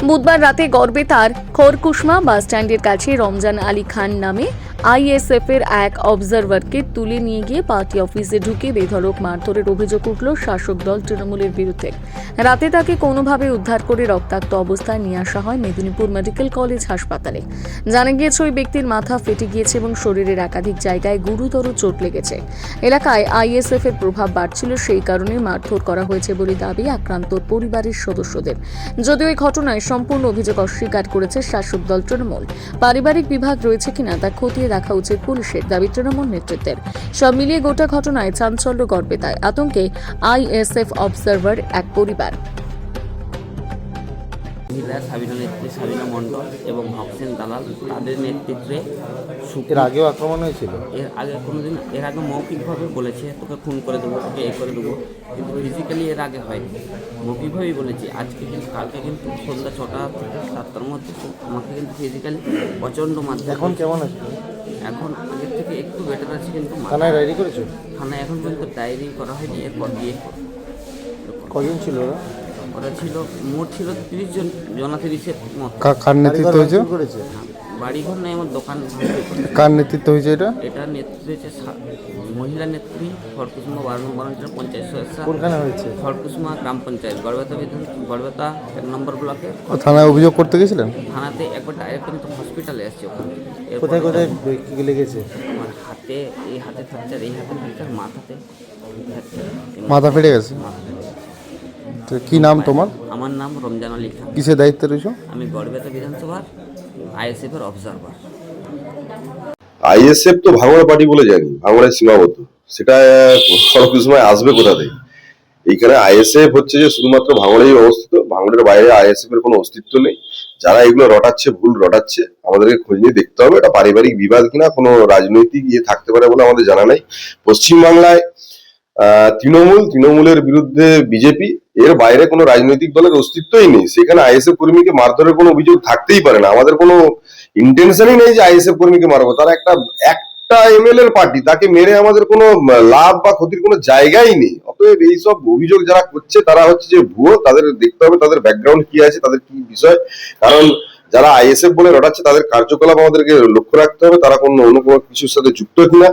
বুধবার রাতে গর্বে তার খোরকুশমা বাসস্ট্যান্ডের কাছে রমজান আলী খান নামে আইএসএফ এর এক অবজারভারকে তুলে নিয়ে গিয়ে পার্টি অফিসে ঢুকে বেধড়ক মারধরের অভিযোগ উঠল শাসক দল তৃণমূলের বিরুদ্ধে। রাতে তাকে কোনোভাবে উদ্ধার করে রক্তাক্ত অবস্থায় নিয়ে আসা হয় মেদিনীপুর মেডিকেল কলেজ হাসপাতালে। জানা গিয়েছে ওই ব্যক্তির মাথা ফেটে গিয়েছে এবং শরীরের একাধিক জায়গায় গুরুতর চোট লেগেছে। এলাকায় আইএসএফ এর প্রভাব বাড়ছিল সেই কারণে মারধর করা হয়েছে বলে দাবি আক্রান্তর পরিবারের সদস্যদের। যদিও এই ঘটনায় সম্পূর্ণ অভিযোগ অস্বীকার করেছে শাসক দল তৃণমূল। পারিবারিক বিভাগ রয়েছে কিনা তা খতিয়ে দেখা উচিত পুলিশের দাবি তৃণমূল নেতৃত্বের। সব মিলিয়ে গোটা ঘটনায় চাঞ্চল্য গর্বেতায় আতঙ্কে আইএসএফ অবজারভার এক পরিবার। মহিলা সাবিনা নেত্রী সাবিনা মণ্ডল এবং হকসেন দালাল তাদের নেতৃত্বে এর আগেও আক্রমণ হয়েছিল? এর আগে কোনোদিন এর আগে মৌখিকভাবে বলেছে তোকে খুন করে দেবো তোকে এই করে দেবো কিন্তু ফিজিক্যালি এর আগে হয়নি। মৌখিকভাবেই বলেছি আজকে কিন্তু কালকে কিন্তু সন্ধ্যা ছটা সাতটার মধ্যে আমাকে কিন্তু ফিজিক্যালি প্রচণ্ড মাত্রা এখন কেমন আছে? এখন আগের থেকে একটু বেটার আছে কিন্তু থানায় ডায়েরি করেছ? থানায় এখন পর্যন্ত ডায়েরি করা হয়নি এরপর দিয়ে কজন ছিল ওরা? ওরা ছিল মোট ছিল তিরিশ জন জনা তিরিশের মতো। কার নেতৃত্ব হয়েছে? করেছে। বাড়িঘর নেই আমার দোকান কার নেতৃত্ব হয়েছে এটা? এটা নেতৃত্ব হচ্ছে মহিলা নেত্রী খড়কুসমা বারো নম্বর অঞ্চল পঞ্চায়েত সদস্য। কোনখানে হয়েছে? খড়কুসমা গ্রাম পঞ্চায়েত গড়বেতা বিধান গড়বেতা এক নম্বর ব্লকে। থানায় অভিযোগ করতে গেছিলেন? থানাতে একবার ডাইরেক্ট আমি তো হসপিটালে আসছি ওখানে। কোথায় কোথায় লেগেছে? আমার হাতে এই হাতে ফ্র্যাকচার এই হাতে ফ্র্যাকচার মাথাতে মাথা ফেটে গেছে? কি নাম তোমার? আমার নাম রমজান আলী খান। কিসের দায়িত্বে রয়েছো? আমি গড়বেতা বিধানসভার আইএসএফের অবজারভার আইএসএফ তো ভাঙড়া পার্টি বলে জানি, ভাঙড়ায় সীমাবদ্ধ। সেটা সরকারি সময় আসবে কোথা থেকে? এইখানে আইএসএফ হচ্ছে যে শুধুমাত্র ভাঙড়েই অবস্থিত, ভাঙড়ের বাইরে আইএসএফ এর কোনো অস্তিত্ব নেই। যারা এগুলো রটাচ্ছে, ভুল রটাচ্ছে, আমাদেরকে খোঁজ নিয়ে দেখতে হবে। এটা পারিবারিক বিবাদ কিনা, কোনো রাজনৈতিক ইয়ে থাকতে পারে বলে আমাদের জানা নাই। পশ্চিমবাংলায় তৃণমূল, তৃণমূলের বিরুদ্ধে বিজেপি, এর বাইরে কোনো রাজনৈতিক দলের অস্তিত্বই নেই। সেখানে আইএসএফ কর্মীকে মারধরের কোনো অভিযোগ থাকতেই পারে না। আমাদের কোনো ইন্টেনশনই নেই যে আইএসএফ কর্মীকে মারবো। তারা একটা একটা এমএলএ এর পার্টি তাকে মেরে আমাদের কোনো লাভ বা ক্ষতির কোনো জায়গাই নেই। অতএব এইসব অভিযোগ যারা করছে, তারা হচ্ছে যে ভুয়ো। তাদের দেখতে হবে তাদের ব্যাকগ্রাউন্ড কি আছে, তাদের কি বিষয়। কারণ যারা আইএসএফ বলে রটাচ্ছে তাদের কার্যকলাপ আমাদেরকে লক্ষ্য রাখতে হবে। তারা কোনো অন্য কোনো কিছুর সাথে যুক্ত কিনা।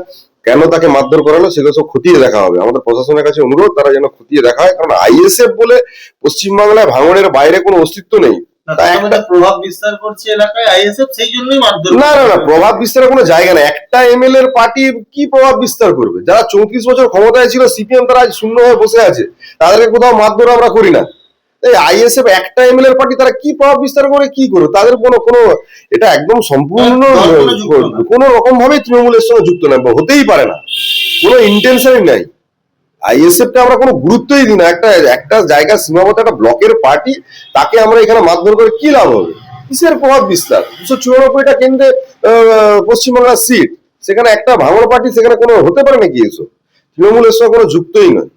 কেন তাকে মারধর করালো সেগুলো সব খতিয়ে দেখা হবে। আমাদের প্রশাসনের কাছে অনুরোধ তারা যেন খতিয়ে দেখা হয় কারণ আইএসএফ বলে পশ্চিমবাংলায় ভাঙড়ের বাইরে কোনো অস্তিত্ব নেই। না, মানে প্রভাব বিস্তার করছে এলাকায় আইএসএফ সেই জন্যই না না না প্রভাব বিস্তারের কোনো জায়গা নেই। একটা এমএলএ এর পার্টি কি প্রভাব বিস্তার করবে? যারা চৌত্রিশ বছর ক্ষমতায় ছিল সিপিএম তারা আজ শূন্য হয়ে বসে আছে। তাদেরকে কোথাও মারধর আমরা করি না। এই আইএসএফ একটা এমএলএ এর পার্টি তারা কি প্রভাব বিস্তার করে কি করবে? তাদের কোনো কোনো এটা একদম সম্পূর্ণ কোনো রকম ভাবে তৃণমূলের সঙ্গে যুক্ত না হতেই পারে না। কোনো ইন্টেনশনই নাই। আইএসএফ কে আমরা কোনো গুরুত্বই দিই না। একটা একটা জায়গা সীমাবদ্ধ একটা ব্লকের পার্টি তাকে আমরা এখানে মারধর করে কি লাভ হবে? কিসের প্রভাব বিস্তার? দুশো চুরানব্বইটা কেন্দ্রে আহ, পশ্চিমবাংলার সিট সেখানে একটা ভাঙড় পার্টি সেখানে কোনো হতে পারে নাকি এসব? তৃণমূলের সঙ্গে কোনো যুক্তই নয়